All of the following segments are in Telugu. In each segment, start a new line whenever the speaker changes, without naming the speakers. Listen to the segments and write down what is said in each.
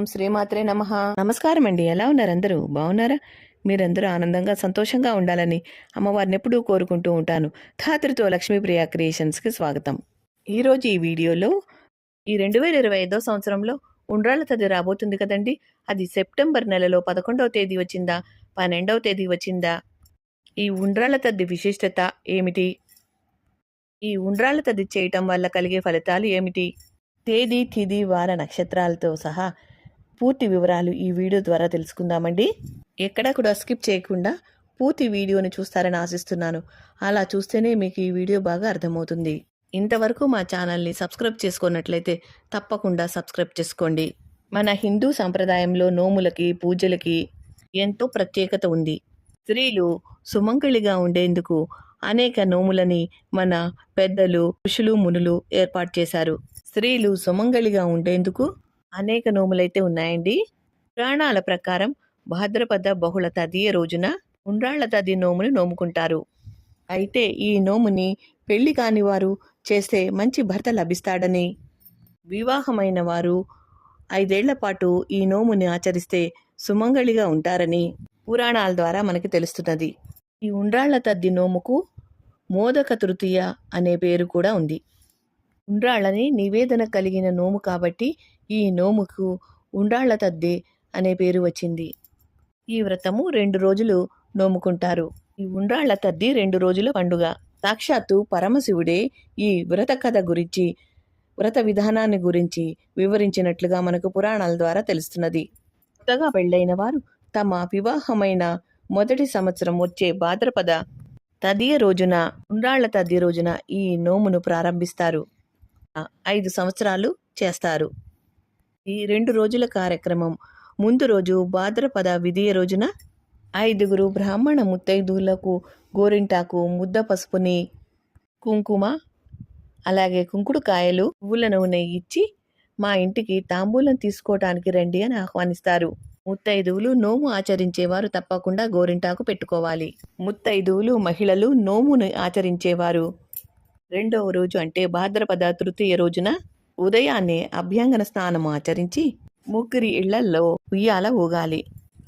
ఓం శ్రీమాత్రే నమ. నమస్కారం అండి ఎలా ఉన్నారు అందరూ? బాగున్నారా? మీరందరూ ఆనందంగా సంతోషంగా ఉండాలని అమ్మవారిని ఎప్పుడూ కోరుకుంటూ ఉంటాను. ధాతృతో లక్ష్మీప్రియ క్రియేషన్స్కి స్వాగతం. ఈరోజు ఈ వీడియోలో ఈ రెండు వేల ఇరవై ఐదో సంవత్సరంలో ఉండ్రాళ్ళ తది రాబోతుంది కదండి. అది సెప్టెంబర్ నెలలో పదకొండవ తేదీ వచ్చిందా? పన్నెండవ తేదీ వచ్చిందా? ఈ ఉండ్రాళ్ళ తద్ది విశిష్టత ఏమిటి? ఈ ఉండ్రాళ్ళ తది చేయటం వల్ల కలిగే ఫలితాలు ఏమిటి? తేదీ తిది వార నక్షత్రాలతో సహా పూర్తి వివరాలు ఈ వీడియో ద్వారా తెలుసుకుందామండి. ఎక్కడా కూడా స్కిప్ చేయకుండా పూర్తి వీడియోని చూస్తారని ఆశిస్తున్నాను. అలా చూస్తేనే మీకు ఈ వీడియో బాగా అర్థమవుతుంది. ఇంతవరకు మా ఛానల్ని సబ్స్క్రైబ్ చేసుకున్నట్లయితే తప్పకుండా సబ్స్క్రైబ్ చేసుకోండి. మన హిందూ సంప్రదాయంలో నోములకి పూజలకి ఎంతో ప్రత్యేకత ఉంది. స్త్రీలు సుమంగళిగా ఉండేందుకు అనేక నోములని మన పెద్దలు ఋషులు మునులు ఏర్పాటు చేశారు. స్త్రీలు సుమంగళిగా ఉండేందుకు అనేక నోములైతే ఉన్నాయండి. పురాణాల ప్రకారం భాద్రపద బహుళ తదియ రోజున ఉండ్రాళ్ళ తది నోముని నోముకుంటారు. అయితే ఈ నోముని పెళ్ళి కాని వారు చేస్తే మంచి భర్త లభిస్తాడని. వివాహమైన వారు ఐదేళ్ళ పాటు ఈ నోముని ఆచరిస్తే సుమంగళిగా ఉంటారని పురాణాల ద్వారా మనకి తెలుస్తున్నది. ఈ ఉండ్రాళ్ళ తద్ది నోముకు మోదక తృతీయ అనే పేరు కూడా ఉంది. ఉండ్రాళ్ళని నివేదన కలిగిన నోము కాబట్టి ఈ నోముకు ఉండాళ్ళ తద్దే అనే పేరు వచ్చింది. ఈ వ్రతము రెండు రోజులు నోముకుంటారు. ఈ ఉండ్రాళ్ళ తద్ది రెండు రోజుల పండుగ. సాక్షాత్తు పరమశివుడే ఈ వ్రత కథ గురించి వ్రత విధానాన్ని గురించి వివరించినట్లుగా మనకు పురాణాల ద్వారా తెలుస్తున్నది. కొత్తగా పెళ్ళైన వారు తమ వివాహమైన మొదటి సంవత్సరం వచ్చే భాద్రపద తదియ రోజున ఉండ్రాళ్ళ తద్ది రోజున ఈ నోమును ప్రారంభిస్తారు. ఐదు సంవత్సరాలు చేస్తారు. ఈ రెండు రోజుల కార్యక్రమం. ముందు రోజు భాద్రపద విధియ రోజున ఐదుగురు బ్రాహ్మణ ముత్తైదువులకు గోరింటాకు ముద్ద పసుపుని కుంకుమ అలాగే కుంకుడు కాయలు పువ్వుల నూనె ఇచ్చి మా ఇంటికి తాంబూలం తీసుకోవటానికి రండి అని ఆహ్వానిస్తారు. ముత్తైదువులు నోము ఆచరించేవారు తప్పకుండా గోరింటాకు పెట్టుకోవాలి. ముత్తైదువులు మహిళలు నోమును ఆచరించేవారు. రెండవ రోజు అంటే భాద్రపద తృతీయ రోజున ఉదయాన్నే అభ్యంగన స్నానం ఆచరించి ముగ్గురి ఇళ్ళల్లో ఉయ్యాల ఊగాలి.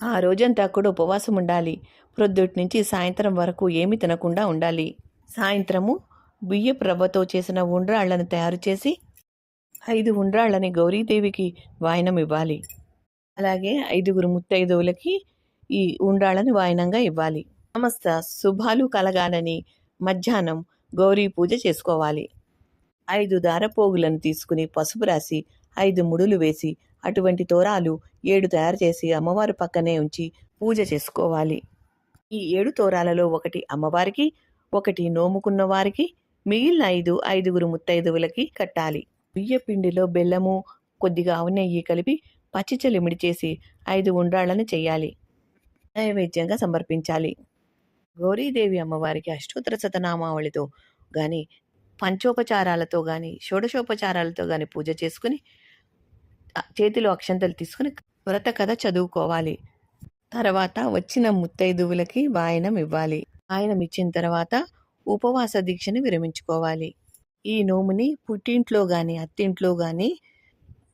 ఆ రోజంతా కూడా ఉపవాసం ఉండాలి. ప్రొద్దుటి నుంచి సాయంత్రం వరకు ఏమి తినకుండా ఉండాలి. సాయంత్రము బియ్య రవ్వతో చేసిన ఉండ్రాళ్ళను తయారు చేసి ఐదు ఉండ్రాళ్ళని గౌరీదేవికి వాయనం ఇవ్వాలి. అలాగే ఐదుగురు ముత్తైదువులకి ఈ ఉండ్రాళ్ళని వాయనంగా ఇవ్వాలి. సమస్త శుభాలు కలగాలని మధ్యాహ్నం గౌరీ పూజ చేసుకోవాలి. ఐదు దారపోగులను తీసుకుని పసుపు రాసి ఐదు ముడులు వేసి అటువంటి తోరాలు ఏడు తయారు చేసి అమ్మవారు పక్కనే ఉంచి పూజ చేసుకోవాలి. ఈ ఏడు తోరాలలో ఒకటి అమ్మవారికి ఒకటి నోముకున్న వారికి మిగిలిన ఐదు ఐదుగురు ముత్తైదువులకి కట్టాలి. బియ్య పిండిలో బెల్లము కొద్దిగా ఆవు నెయ్యి కలిపి పచ్చిచలిమిడి చేసి ఐదు ఉండ్రాళ్ళను చేయాలి. నైవేద్యంగా సమర్పించాలి. గౌరీదేవి అమ్మవారికి అష్టోత్తర శతనామావళితో కానీ పంచోపచారాలతో కానీ షోడశోపచారాలతో కానీ పూజ చేసుకుని చేతిలో అక్షంతలు తీసుకుని వ్రత కథ చదువుకోవాలి. తర్వాత వచ్చిన ముత్తైదువులకి వాయనం ఇవ్వాలి. వాయనం ఇచ్చిన తర్వాత ఉపవాస దీక్షని విరమించుకోవాలి. ఈ నోముని పుట్టింట్లో కానీ అత్తింట్లో కానీ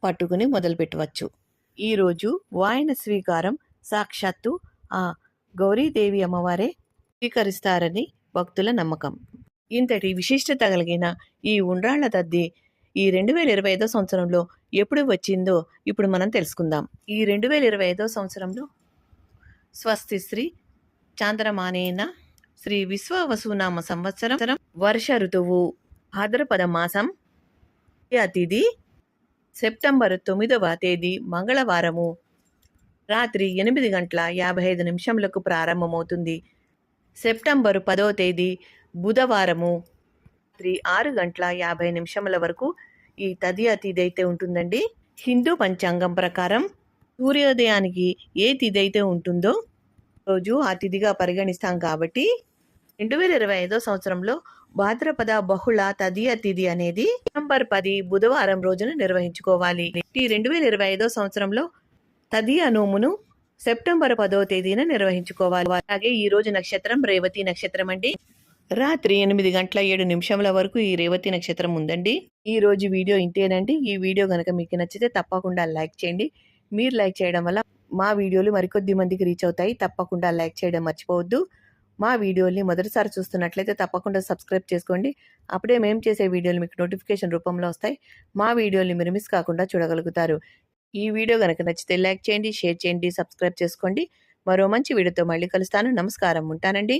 పట్టుకుని మొదలుపెట్టవచ్చు. ఈరోజు వాయన స్వీకారం సాక్షాత్తు ఆ గౌరీదేవి అమ్మవారే స్వీకరిస్తారని భక్తుల నమ్మకం. ఇంతటి విశిష్టత కలిగిన ఈ ఉండ్రాళ్ళ తద్ది ఈ రెండు వేల ఇరవై ఐదో సంవత్సరంలో ఎప్పుడు వచ్చిందో ఇప్పుడు మనం తెలుసుకుందాం. ఈ రెండు వేల ఇరవై ఐదో సంవత్సరంలో స్వస్తి శ్రీ చాంద్రమానేన శ్రీ విశ్వ వసునామ సంవత్సరం వర్ష ఋతువు భాద్రపద మాసం అతిథి సెప్టెంబర్ తొమ్మిదవ తేదీ మంగళవారము రాత్రి ఎనిమిది గంటల యాభై ఐదు నిమిషములకు ప్రారంభమవుతుంది. సెప్టెంబరు పదో తేదీ బుధవారము రాత్రి ఆరు గంటల యాభై నిమిషముల వరకు ఈ తదియ తిథి అయితే ఉంటుందండి. హిందూ పంచాంగం ప్రకారం సూర్యోదయానికి ఏ తిథి అయితే ఉంటుందో రోజు ఆ తిథిగా పరిగణిస్తాం కాబట్టి రెండు వేల ఇరవై ఐదో సంవత్సరంలో భాద్రపద బహుళ తదియ తిథి అనేది నవంబర్ పది బుధవారం రోజున నిర్వహించుకోవాలి. ఈ రెండు వేల ఇరవై ఐదో సంవత్సరంలో తదియ నోమును సెప్టెంబర్ పదో తేదీన నిర్వహించుకోవాలి. అలాగే ఈ రోజు నక్షత్రం రేవతి నక్షత్రం అండి రాత్రి ఎనిమిది గంటల ఏడు నిమిషముల వరకు ఈ రేవతి నక్షత్రం ఉందండి. ఈ రోజు వీడియో ఇంతేనండి. ఈ వీడియో కనుక మీకు నచ్చితే తప్పకుండా లైక్ చేయండి. మీరు లైక్ చేయడం వల్ల మా వీడియోలు మరికొద్ది మందికి రీచ్ అవుతాయి. తప్పకుండా లైక్ చేయడం మర్చిపోవద్దు. మా వీడియోల్ని మొదటిసారి చూస్తున్నట్లయితే తప్పకుండా సబ్స్క్రైబ్ చేసుకోండి. అప్పుడే మేము చేసే వీడియోలు మీకు నోటిఫికేషన్ రూపంలో వస్తాయి. మా వీడియోల్ని మీరు మిస్ కాకుండా చూడగలుగుతారు. ఈ వీడియో కనుక నచ్చితే లైక్ చేయండి షేర్ చేయండి సబ్స్క్రైబ్ చేసుకోండి. మరో మంచి వీడియోతో మళ్ళీ కలుస్తాను. నమస్కారం. ఉంటానండి.